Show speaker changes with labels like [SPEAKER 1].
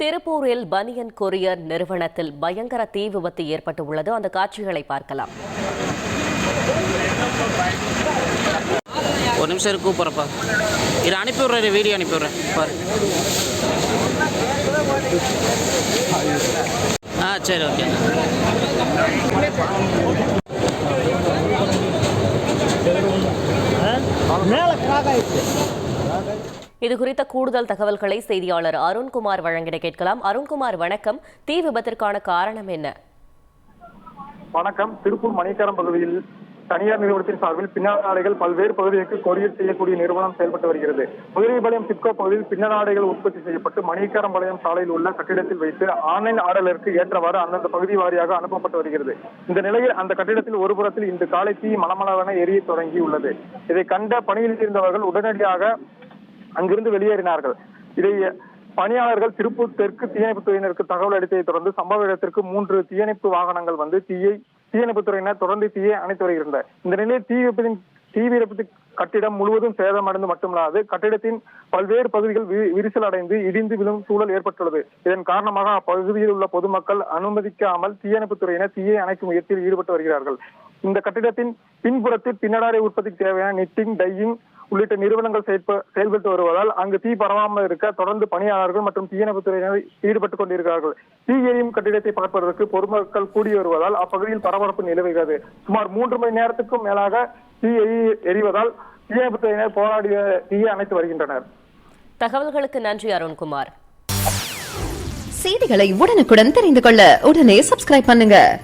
[SPEAKER 1] திருப்பூரில் பனியன் கொரியர் நிறுவனத்தில் பயங்கர தீ விபத்து ஏற்பட்டுள்ளது. அந்த காட்சிகளை பார்க்கலாம்.
[SPEAKER 2] ஒரு நிமிஷம் இருக்கு கூப்பிட்றப்பா. இதை அனுப்பி வீடியோ அனுப்பி விட்றேன் பாரு. ஆ சரி ஓகே.
[SPEAKER 1] இது குறித்த கூடுதல் தகவல்களை செய்தியாளர் அருண்குமார் வழங்கிட கேட்கலாம். அருண்குமார் வணக்கம். தீ விபத்திற்கான காரணம் என்ன?
[SPEAKER 3] வணக்கம். திருப்பூர் மணிக்காரம் பகுதியில் தனியார் நிறுவனத்தின் சார்பில் பின்னலாடைகள் பல்வேறு பகுதிகளுக்கு கொரியர் செய்யக்கூடிய நிறுவனம் செயல்பட்டு வருகிறது. முதலிபாளையம் சிப்கோ பகுதியில் பின்னலாடைகள் உற்பத்தி செய்யப்பட்டு மணிக்காரம்பாளையம் சாலையில் உள்ள கட்டிடத்தில் வைத்து ஆன்லைன் ஆர்டருக்கு ஏற்றவாறு அந்தந்த பகுதி வாரியாக அனுப்பப்பட்டு வருகிறது. இந்த நிலையில் அந்த கட்டிடத்தில் ஒரு புறத்தில் இன்று காலை தீ மலமளவென எரிய தொடங்கி உள்ளது இதை கண்ட பணியில் இருந்தவர்கள் உடனடியாக அங்கிருந்து வெளியேறினார்கள். இதை பணியாளர்கள் திருப்பூர் தெற்கு தீயணைப்புத் துறையினருக்கு தகவல் அளித்ததை தொடர்ந்து சம்பவ இடத்திற்கு மூன்று தீயணைப்பு வாகனங்கள் வந்து தீயை தீயணைப்புத் துறையினர் தொடர்ந்து தீயை அணைத்து வருகின்றனர். இந்த நிலையில் தீ விபத்தின் தீ விபத்து கட்டிடம் முழுவதும் சேதமடைந்து மட்டுமல்லாது கட்டிடத்தின் பல்வேறு பகுதிகள் விரிசல் அடைந்து இடிந்து விழும் சூழல் ஏற்பட்டுள்ளது. இதன் காரணமாக அப்பகுதியில் உள்ள பொதுமக்கள் அனுமதிக்காமல் தீயணைப்புத் துறையினர் தீயை அணைக்கும் முயற்சியில் ஈடுபட்டு வருகிறார்கள். இந்த கட்டிடத்தின் பின்புறத்தில் பின்னடாரை உற்பத்திக்கு தேவையான நிட்டிங் டையிங் உள்ளிட்ட நிறுவனங்கள் செயற்ப- செயல்பட்டு வருவதால் அங்கு தீ பரவாமல் இருக்க தொடர்ந்து பணியாளர்கள் மற்றும் தீயணைப்புத் துறையினர் ஈடுபட்டுக் கொண்டிருக்கிறார்கள். தீ எரியும் கட்டிடத்தை பார்ப்பதற்கு பொதுமக்கள் கூடி வருவதால் அப்பகுதியில் பரபரப்பு நிலவுகிறது. சுமார் மூன்று மணி நேரத்துக்கும் மேலாக தீ எரி- எரிவதால் தீயணைப்புத் துறையினர் போராடிய தீயை அணைத்து வருகின்றனர்.
[SPEAKER 1] தகவல்களுக்கு நன்றி அருண்குமார்.
[SPEAKER 4] செய்திகளை உடனுக்குடன் தெரிந்து கொள்ள உடனே சப்ஸ்கிரைப் பண்ணுங்க.